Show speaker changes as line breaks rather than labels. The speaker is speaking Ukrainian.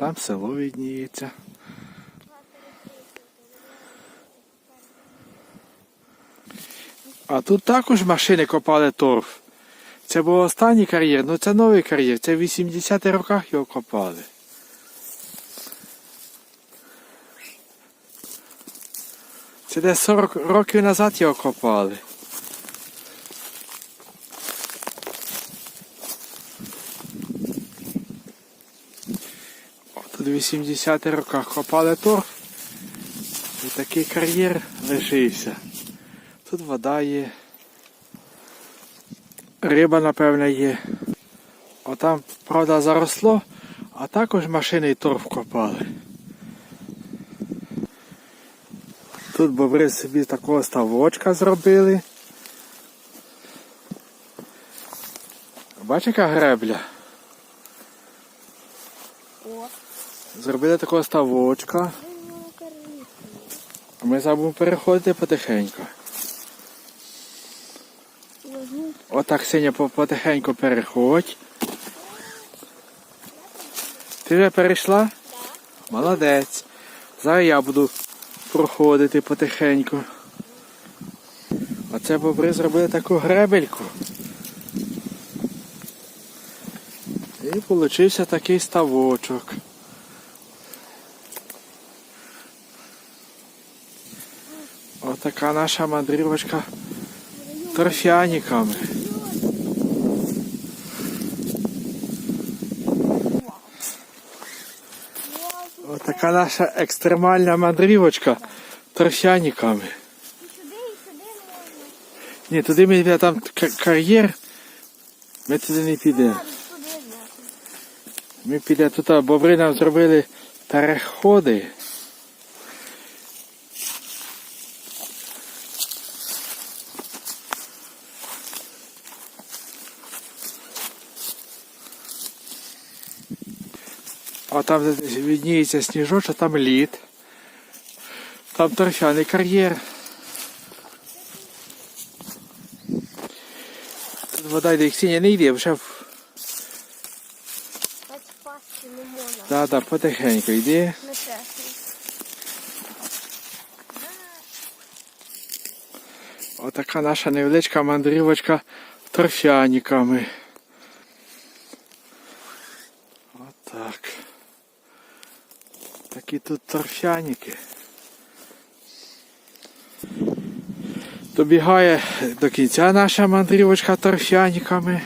Там село відніється. А тут також машини копали торф. Це був останній кар'єр, ну це новий кар'єр. Це в 80-х роках його копали. Це десь 40 років назад його копали. О, Тут в 80-х роках копали торф. І такий кар'єр лишився. Тут вода є. Риба, напевне, є. Отам, правда, заросло, а також машини і торф копали. Тут бобри собі такого ставочка зробили. Бачиш, яка гребля? Зробили такого ставочка. Ми зараз будемо переходити потихеньку. Отак синя по- потихеньку переходь. Ти вже перейшла? Молодець. Зараз я буду проходити потихеньку. Оце бобри зробили таку гребельку. І получився такий ставочок. Отака наша мандрівочка торфяниками. Отака наша екстремальна мандрівочка торфяниками. Ні, туди ми там кар'єр. Ми туди не підемо. Ми підемо тут, бобри нам зробили переходи. А там відніється сніжочок, там лід. Там торфяний кар'єр. Тут вода йде, Ксенія не йде, вже в-. Да, да, потихеньку йди. Отака наша невеличка мандрівочка торфяниками. Отак. Такі тут торфяники. Добігає до кінця наша мандрівочка торфяниками.